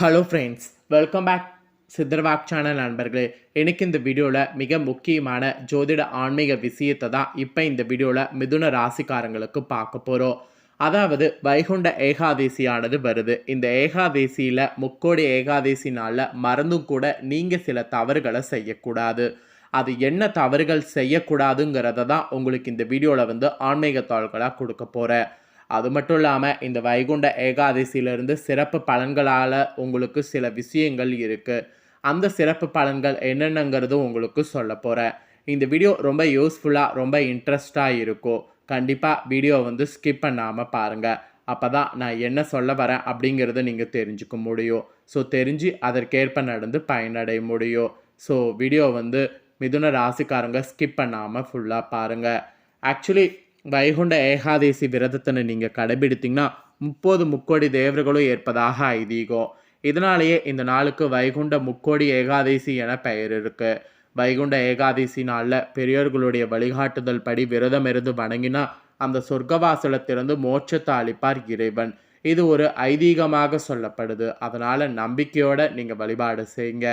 Hello friends welcome back சித்தர்வாக் channel நண்பர்களே. எனக்கு இந்த வீடியோவில் மிக முக்கியமான ஜோதிட ஆன்மீக விஷயத்தை தான் இப்போ இந்த வீடியோவில் மிதுன ராசிக்காரங்களுக்கு பார்க்க போகிறோம் அதாவது வைகுண்ட ஏகாதேசியானது வருது. இந்த ஏகாதேசியில் முக்கோடி ஏகாதேசி நாளில் மறந்தும் கூட நீங்கள் சில தவறுகளை செய்யக்கூடாது. அது என்ன தவறுகள் செய்யக்கூடாதுங்கிறத தான் உங்களுக்கு இந்த வீடியோவில் வந்து ஆன்மீக தாள்களாக கொடுக்க போகிறேன் அது மட்டும் இல்லாமல் இந்த வைகுண்ட ஏகாதசியிலிருந்து சிறப்பு பலன்களால் உங்களுக்கு சில விஷயங்கள் இருக்குது அந்த சிறப்பு பலன்கள் என்னென்னங்கிறதும் உங்களுக்கு சொல்ல போகிறேன் இந்த வீடியோ ரொம்ப யூஸ்ஃபுல்லாக ரொம்ப இன்ட்ரெஸ்டாக இருக்கும். கண்டிப்பாக வீடியோ வந்து ஸ்கிப் பண்ணாமல் பாருங்கள் அப்போ தான் நான் என்ன சொல்ல வரேன் அப்படிங்கிறத நீங்கள் தெரிஞ்சுக்க முடியும். ஸோ தெரிஞ்சு அதற்கேற்ப நடந்து பயனடைய முடியும். ஸோ வீடியோ வந்து மிதுன ராசிக்காரங்க ஸ்கிப் பண்ணாமல் ஃபுல்லாக பாருங்கள் ஆக்சுவலி வைகுண்ட ஏகாதேசி விரதத்தினை நீங்கள் கடைபிடித்தீங்கன்னா முப்பது முக்கோடி தேவர்களும் ஏற்பதாக ஐதீகம் இதனாலேயே இந்த நாளுக்கு வைகுண்ட முக்கோடி ஏகாதேசி என பெயர் இருக்குது வைகுண்ட ஏகாதேசி நாளில் பெரியோர்களுடைய வழிகாட்டுதல் படி விரதம் இருந்து வணங்கினா அந்த சொர்க்கவாசலத்திலிருந்து மோட்சத்தை அளிப்பார் இறைவன். இது ஒரு ஐதீகமாக சொல்லப்படுது. அதனால் நம்பிக்கையோடு நீங்கள் வழிபாடு செய்யுங்க.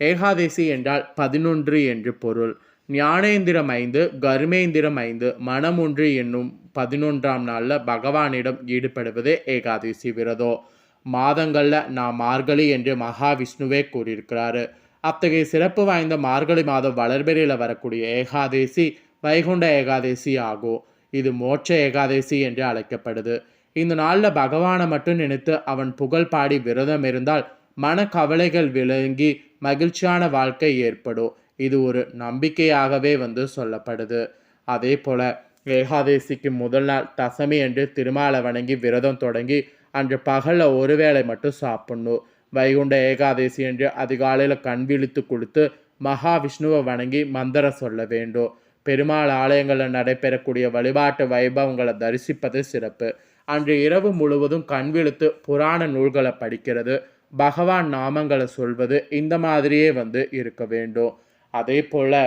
ஏகாதேசி என்றால் பதினொன்று என்று பொருள். ஞானேந்திரம் ஐந்து கர்மேந்திரம் ஐந்து மனமொன்று என்னும் பதினொன்றாம் நாளில் பகவானிடம் ஈடுபடுவதே ஏகாதசி விரதம். மாதங்களில் நான் மார்கழி என்று மகாவிஷ்ணுவே கூறியிருக்கிறாரு. அத்தகைய சிறப்பு வாய்ந்த மார்கழி மாதம் வளர்பெறியில் வரக்கூடிய ஏகாதேசி வைகுண்ட ஏகாதேசி ஆகும். இது மோட்ச ஏகாதேசி என்று அழைக்கப்படுது. இந்த நாளில் பகவானை மட்டும் நினைத்து அவன் புகழ் பாடி விரதம் இருந்தால் மன கவலைகள் விளங்கி மகிழ்ச்சியான வாழ்க்கை ஏற்படும். இது ஒரு நம்பிக்கையாகவே வந்து சொல்லப்படுது. அதே போல ஏகாதேசிக்கு முதல் நாள் தசமி என்று திருமாலை வணங்கி விரதம் தொடங்கி அன்று பகலில் ஒரு வேளை மட்டும் சாப்பிடணும். வைகுண்ட ஏகாதேசி என்று அதிகாலையில் கண் விழித்து கொடுத்து மகாவிஷ்ணுவை வணங்கி மந்திரம் சொல்ல வேண்டும். பெருமாள் ஆலயங்களில் நடைபெறக்கூடிய வழிபாட்டு வைபவங்களை தரிசிப்பது சிறப்பு. அன்று இரவு முழுவதும் கண் விழுத்து புராண நூல்களை படிக்கிறது. பகவான் நாமங்களை சொல்வது இந்த மாதிரியே வந்து இருக்க வேண்டும். அதே போல்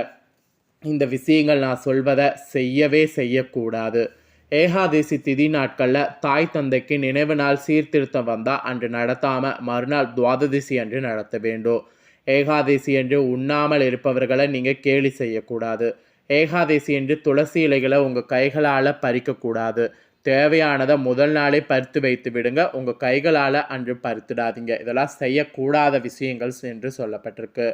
இந்த விஷயங்கள் நான் சொல்வதை செய்யவே செய்யக்கூடாது. ஏகாதசி திதி நாட்களில் தாய் தந்தைக்கு நினைவு நாள் சீர்திருத்தம் வந்தால் அன்று நடத்தாமல் மறுநாள் துவாததிசி அன்று நடத்த வேண்டும். ஏகாதசி என்று உண்ணாமல் இருப்பவர்களை நீங்கள் கேலி செய்யக்கூடாது. ஏகாதசி என்று துளசி இலைகளை உங்கள் கைகளால் பறிக்கக்கூடாது. தேவையானதை முதல் நாளே பறித்து வைத்து விடுங்க. உங்கள் கைகளால் அன்று பறித்துடாதீங்க. இதெல்லாம் செய்யக்கூடாத விஷயங்கள் என்று சொல்லப்பட்டிருக்கு.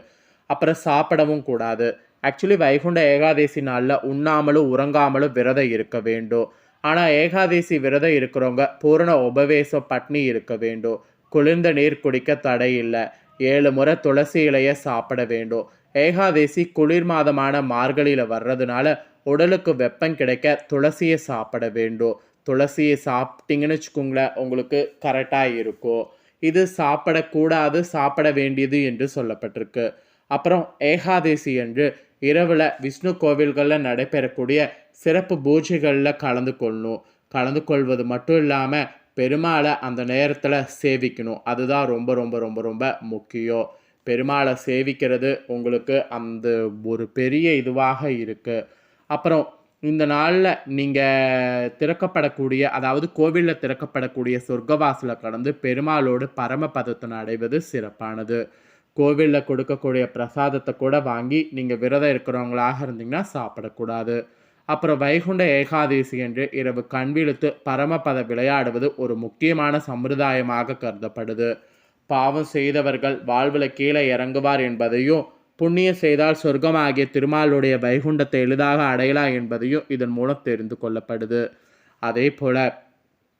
அப்புறம் சாப்பிடவும் கூடாது. ஆக்சுவலி வைகுண்ட ஏகாதசி நாளில் உண்ணாமலும் உறங்காமலும் விரதம் இருக்க வேண்டும். ஆனால் ஏகாதசி விரதம் இருக்கிறவங்க பூரண உபவேசம் பட்னி இருக்க வேண்டும். குளிர்ந்த நீர் குடிக்க தடை இல்லை. ஏழு முறை துளசி இலையை சாப்பிட வேண்டும். ஏகாதசி குளிர் மாதமான மார்கழியில் வர்றதுனால உடலுக்கு வெப்பம் கிடைக்க துளசியை சாப்பிட வேண்டும். துளசியை சாப்பிட்டீங்கன்னு வச்சுக்கோங்களேன் உங்களுக்கு கரெக்டாக இருக்கும். இது சாப்பிடக்கூடாது சாப்பிட வேண்டியது என்று சொல்லப்பட்டிருக்கு. அப்புறம் ஏகாதசி என்று இரவில் விஷ்ணு கோவில்களில் நடைபெறக்கூடிய சிறப்பு பூஜைகளில் கலந்து கொள்ளணும் கலந்து கொள்வது மட்டும் இல்லாமல் பெருமாளை அந்த நேரத்தில் சேவிக்கணும். அதுதான் ரொம்ப ரொம்ப ரொம்ப ரொம்ப முக்கியம். பெருமாளை சேவிக்கிறது உங்களுக்கு அந்த ஒரு பெரிய இதுவாக இருக்குது அப்புறம் இந்த நாளில் நீங்கள் திறக்கப்படக்கூடிய அதாவது கோவிலில் திறக்கப்படக்கூடிய சொர்க்கவாசலை கடந்து பெருமாளோடு பரமபதத்தினை அடைவது சிறப்பானது. கோவிலில் கொடுக்கக்கூடிய பிரசாதத்தை கூட வாங்கி நீங்கள் விரதம் இருக்கிறவங்களாக இருந்தீங்கன்னா சாப்பிடக்கூடாது. அப்புறம் வைகுண்ட ஏகாதசி என்று இரவு கண்விழுத்து பரமபத விளையாடுவது ஒரு முக்கியமான சம்பிரதாயமாக கருதப்படுது. பாவம் செய்தவர்கள் வாழ்வில் கீழே இறங்குவார் என்பதையும் புண்ணியம் செய்தால் சொர்க்கமாகிய திருமாலுடைய வைகுண்டத்தை எளிதாக அடையலாம் என்பதையும் இதன் மூலம் தெரிந்து கொள்ளப்படுது. அதே போல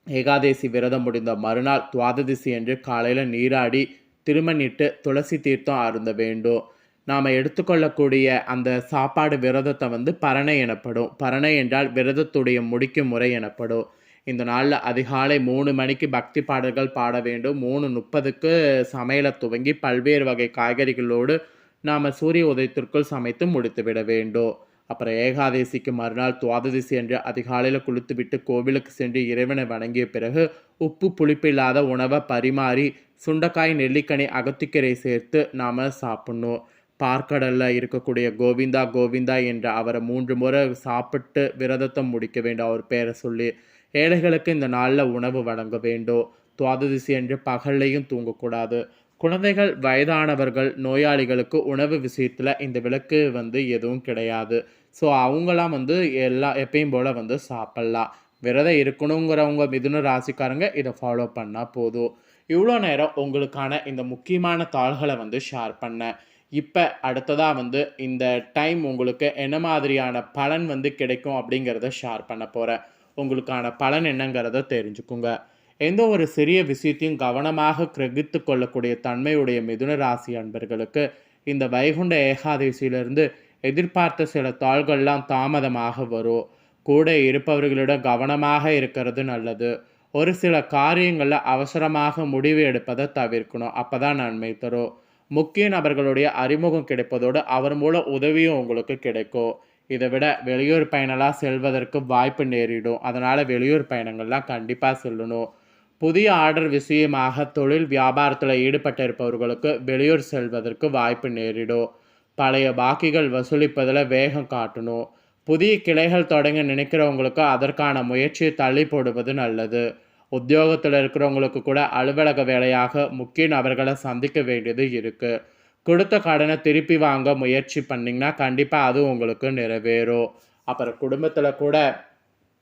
ஏகாதேசி விரதம் முடிந்த மறுநாள் துவாததிசி என்று காலையில் நீராடி திருமணிட்டு துளசி தீர்த்தம் அருந்த வேண்டும். நாம் எடுத்துக்கொள்ளக்கூடிய அந்த சாப்பாடு விரதத்தை வந்து பரணை எனப்படும். பரணை என்றால் விரதத்துடைய முடிக்கும் முறை எனப்படும். இந்த நாளில் அதிகாலை மூணு மணிக்கு பக்தி பாடல்கள் பாட வேண்டும். மூணு முப்பதுக்கு சமையலை துவங்கி பல்வேறு வகை காய்கறிகளோடு நாம் சூரிய உதயத்திற்குள் சமைத்து முடித்துவிட வேண்டும். அப்புறம் ஏகாதசிக்கு மறுநாள் துவாதசி என்று அதிகாலையில் குளித்துவிட்டு கோவிலுக்கு சென்று இறைவனை வணங்கிய பிறகு உப்பு புளிப்பில்லாத உணவை பரிமாறி சுண்டக்காய் நெல்லிக்கனி அகத்திக்கரை சேர்த்து நாம் சாப்பிட்ணும். பார்க்கடலில் இருக்கக்கூடிய கோவிந்தா கோவிந்தா என்ற அவரை மூன்று முறை சாப்பிட்டு விரதத்தை முடிக்க வேண்டும் அவர் பேரை சொல்லி. ஏழைகளுக்கு இந்த நாளில் உணவு வழங்க வேண்டும். துவாதசி என்று பகல்லையும் தூங்கக்கூடாது. குழந்தைகள் வயதானவர்கள் நோயாளிகளுக்கு உணவு விஷயத்தில் இந்த விளக்கு வந்து எதுவும் கிடையாது. ஸோ அவங்களாம் வந்து எல்லா எப்பயும் போல் வந்து சாப்பிட்லாம். விரதம் இருக்கணுங்கிறவங்க மிதுன ராசிக்காரங்க இதை ஃபாலோ பண்ணால் போதும். இவ்வளோ நேரம் உங்களுக்கான இந்த முக்கியமான தாள்களை வந்து ஷேர் பண்ணேன். இப்போ அடுத்ததாக வந்து இந்த டைம் உங்களுக்கு என்ன மாதிரியான பலன் வந்து கிடைக்கும் அப்படிங்கிறத ஷேர் பண்ண போகிறேன் உங்களுக்கான பலன் என்னங்கிறத தெரிஞ்சுக்குங்க. எந்த ஒரு சிறிய விஷயத்தையும் கவனமாக கிரகித்து கொள்ளக்கூடிய தன்மையுடைய மிதுன ராசி அன்பர்களுக்கு இந்த வைகுண்ட ஏகாதசியிலிருந்து எதிர்பார்த்த சில தாள்கள்லாம் தாமதமாக வரும். கூட இருப்பவர்களிடம் கவனமாக இருக்கிறது நல்லது. ஒரு சில காரியங்களில் அவசரமாக முடிவு எடுப்பதை தவிர்க்கணும். அப்போ தான் நன்மை தரும். முக்கிய நபர்களுடைய அறிமுகம் கிடைப்பதோடு அவர் மூலம் உதவியும் உங்களுக்கு கிடைக்கும். இதை விட வெளியூர் பயணம்லாம் செல்வதற்கு வாய்ப்பு நேரிடும். அதனால் வெளியூர் பயணங்கள்லாம் கண்டிப்பாக செல்லணும். புதிய ஆர்டர் விஷயமாக தொழில் வியாபாரத்தில் ஈடுபட்டிருப்பவர்களுக்கு வெளியூர் செல்வதற்கு வாய்ப்பு நேரிடும். பழைய பாக்கிகள் வசூலிப்பதில் வேகம் காட்டணும். புதிய கிளைகள் தொடங்க நினைக்கிறவங்களுக்கு அதற்கான முயற்சியை தள்ளி போடுவது நல்லது. உத்தியோகத்தில் இருக்கிறவங்களுக்கு கூட அலுவலக வேலையாக முக்கிய நபர்களை சந்திக்க வேண்டியது இருக்குது கொடுத்த கடனை திருப்பி வாங்க முயற்சி பண்ணிங்கன்னா கண்டிப்பாக அது உங்களுக்கு நிறைவேறும். அப்புறம் குடும்பத்தில் கூட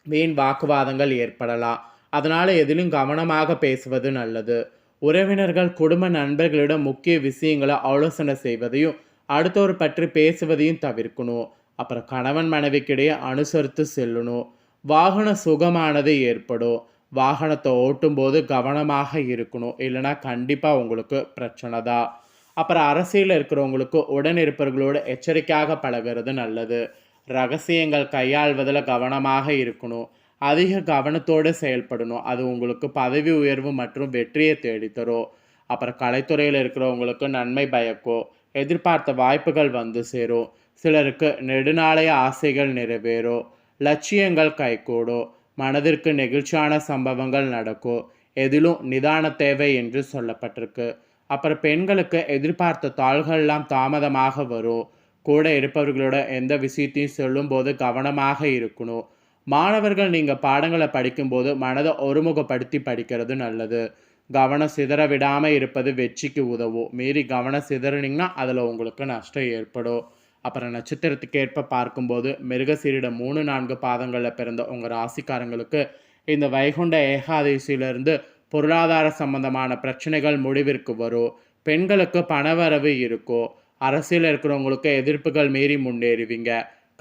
வீண் வாக்குவாதங்கள் ஏற்படலாம். அதனால் எதிலும் கவனமாக பேசுவது நல்லது. உறவினர்கள் குடும்ப நண்பர்களிடம் முக்கிய விஷயங்களை ஆலோசனை செய்வதையும் அடுத்தவர் பற்றி பேசுவதையும் தவிர்க்கணும். அப்புறம் கணவன் மனைவிக்கிடையே அனுசரித்து செல்லணும். வாகன சுகமானது ஏற்படும். வாகனத்தை ஓட்டும்போது கவனமாக இருக்கணும். இல்லைனா கண்டிப்பாக உங்களுக்கு பிரச்சனை தான். அப்புறம் அரசியலில் இருக்கிறவங்களுக்கு உடன் இருப்பவர்களோடு எச்சரிக்கையாக பழகிறது நல்லது. ரகசியங்கள் கையாள்வதில் கவனமாக இருக்கணும். அதிக கவனத்தோடு செயல்படணும். அது உங்களுக்கு பதவி உயர்வு மற்றும் வெற்றியை தேடித்தரும். அப்புறம் கலைத்துறையில் இருக்கிறவங்களுக்கு நன்மை பயக்கும் எதிர்பார்த்த வாய்ப்புகள் வந்து சேரும். சிலருக்கு நெடுநாளைய ஆசைகள் நிறைவேறும். லட்சியங்கள் கைகூடும். மனதிற்கு நெகிழ்ச்சியான சம்பவங்கள் நடக்கும். எதிலும் நிதான தேவை என்று சொல்லப்பட்டிருக்கு. அப்புறம் பெண்களுக்கு எதிர்பார்த்த தாள்கள்லாம் தாமதமாக வரும். கூட இருப்பவர்களோட எந்த விஷயத்தையும் சொல்லும்போது கவனமாக இருக்கணும். மாணவர்கள் நீங்கள் பாடங்களை படிக்கும்போது மனதை ஒருமுகப்படுத்தி படிக்கிறது நல்லது. கவனம் சிதற விடாமல் இருப்பது வெற்றிக்கு உதவும். மீறி கவனம் சிதறினீங்கன்னா அதில் உங்களுக்கு நஷ்டம் ஏற்படும். அப்புறம் நட்சத்திரத்துக்கு ஏற்ப பார்க்கும்போது மிருகசீரிட மூணு நான்கு பாதங்களில் பிறந்த உங்கள் ராசிக்காரங்களுக்கு இந்த வைகுண்ட ஏகாதசியிலிருந்து பொருளாதார சம்பந்தமான பிரச்சனைகள் முடிவிற்கு வரும். பெண்களுக்கு பணவரவு இருக்கும். அரசியல் இருக்கிறவங்களுக்கு எதிர்ப்புகள் மீறி முன்னேறுவீங்க.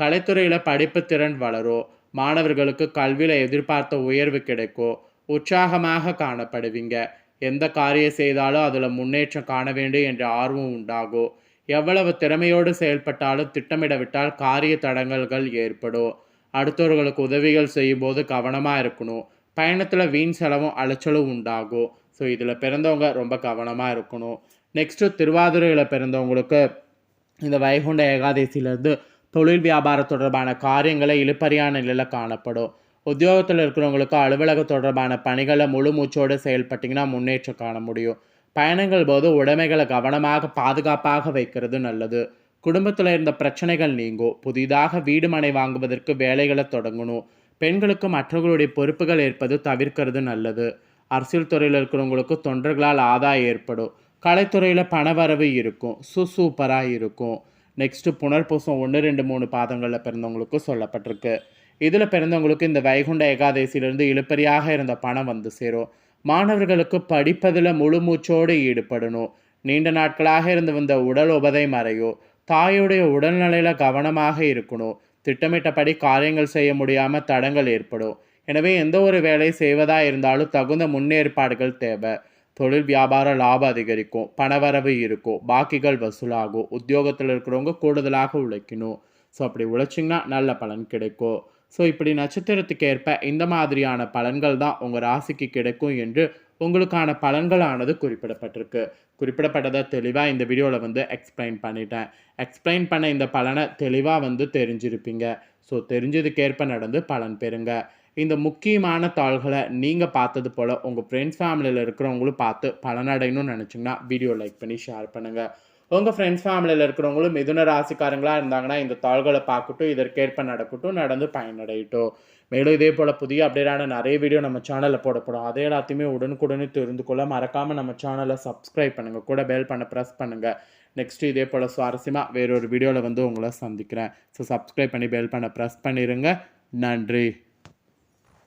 கலைத்துறையில் படிப்பு திறன் வளரும். மாணவர்களுக்கு கல்வியில் எதிர்பார்த்த உயர்வு கிடைக்கும் உற்சாகமாக காணப்படுவீங்க. எந்த காரியம் செய்தாலும் அதில் முன்னேற்றம் காண வேண்டும் என்ற ஆர்வம் உண்டாகும் எவ்வளவு திறமையோடு செயல்பட்டாலும் திட்டமிடவிட்டால் காரிய தடங்கல்கள் ஏற்படும் அடுத்தவர்களுக்கு உதவிகள் செய்யும்போது கவனமாக இருக்கணும். பயணத்தில் வீண் செலவும் அலைச்சலும் உண்டாகும் ஸோ இதில் பிறந்தவங்க ரொம்ப கவனமாக இருக்கணும். நெக்ஸ்ட்டு திருவாதிரையில் பிறந்தவங்களுக்கு இந்த வைகுண்ட ஏகாதசியிலேருந்து தொழில் வியாபாரம் தொடர்பான காரியங்களை இழுப்பறியான நிலையில் காணப்படும். உத்தியோகத்தில் இருக்கிறவங்களுக்கு அலுவலக தொடர்பான பணிகளை முழு மூச்சோடு செயல்பட்டிங்கன்னா முன்னேற்றம் காண முடியும். பயணங்கள் போது உடைமைகளை கவனமாக பாதுகாப்பாக வைக்கிறது நல்லது. குடும்பத்தில் இருந்த பிரச்சனைகள் நீங்கும். புதிதாக வீடு மனை வாங்குவதற்கு வேலைகளை தொடங்கணும். பெண்களுக்கு மற்றவர்களுடைய பொறுப்புகள் ஏற்பது தவிர்க்கிறது நல்லது. அரசியல் துறையில் இருக்கிறவங்களுக்கு தொண்டர்களால் ஆதாயம் ஏற்படும். கலைத்துறையில் பணவரவு இருக்கும். சுசூப்பராக இருக்கும். நெக்ஸ்ட்டு புனர்பூசம் ஒன்று ரெண்டு மூணு பாதங்களில் பிறந்தவங்களுக்கும் சொல்லப்பட்டிருக்கு. இதில் பிறந்தவங்களுக்கு இந்த வைகுண்ட ஏகாதசியிலிருந்து இழுப்பறியாக இருந்த பணம் வந்து சேரும். மாணவர்களுக்கு படிப்பதில் முழு மூச்சோடு ஈடுபடணும். நீண்ட நாட்களாக இருந்து வந்த உடல் உபதை மறையும் தாயுடைய உடல்நிலையில் கவனமாக இருக்கணும். திட்டமிட்டபடி காரியங்கள் செய்ய முடியாமல் தடங்கள் ஏற்படும். எனவே எந்த ஒரு வேலை செய்வதாக இருந்தாலும் தகுந்த முன்னேற்பாடுகள் தேவை. தொழில் வியாபார லாபம் அதிகரிக்கும் பணவரவு இருக்கும் பாக்கிகள் வசூலாகும் உத்தியோகத்தில் இருக்கிறவங்க கூடுதலாக உழைக்கணும். ஸோ அப்படி உழைச்சிங்கன்னா நல்ல பலன் கிடைக்கும். ஸோ இப்படி நட்சத்திரத்துக்கு ஏற்ப இந்த மாதிரியான பலன்கள் தான் உங்கள் ராசிக்கு கிடைக்கும் என்று உங்களுக்கான பலன்களானது குறிப்பிடப்பட்டிருக்கு. குறிப்பிடப்பட்டதை தெளிவாக இந்த வீடியோவில் வந்து எக்ஸ்பிளைன் பண்ணிட்டேன். எக்ஸ்பிளைன் பண்ண இந்த பலனை தெளிவாக வந்து தெரிஞ்சிருப்பீங்க. ஸோ தெரிஞ்சதுக்கேற்ப நடந்து பலன் பெறுங்க. இந்த முக்கியமான தாள்களை நீங்கள் பார்த்தது போல் உங்கள் ஃப்ரெண்ட்ஸ் ஃபேமிலியில் இருக்கிறவங்களும் பார்த்து பலனடையணும்னு நினச்சிங்கன்னா வீடியோ லைக் பண்ணி ஷேர் பண்ணுங்கள் உங்கள் ஃப்ரெண்ட்ஸ் ஃபேமிலியில் இருக்கிறவங்களும் மிதுன ராசிக்காரங்களாக இருந்தாங்கன்னா இந்த தாள்களை பார்க்கட்டும் இதற்கேற்ப நடக்கட்டும் நடந்து பயனடையட்டும். மேலும் இதே போல் புதிய அப்டேட்டான நிறைய வீடியோ நம்ம சேனலில் போடப்படும். அதே எல்லாத்தையுமே உடனுக்குடனே தெரிந்து கொள்ள மறக்காமல் நம்ம சேனலை சப்ஸ்கிரைப் பண்ணுங்கள் கூட பெல் பண்ண ப்ரெஸ் பண்ணுங்கள் நெக்ஸ்ட்டு இதே போல் சுவாரஸ்யமாக வேறொரு வீடியோவில் வந்து உங்களை சந்திக்கிறேன். ஸோ சப்ஸ்கிரைப் பண்ணி பெல் பண்ண ப்ரெஸ் பண்ணிடுங்க நன்றி.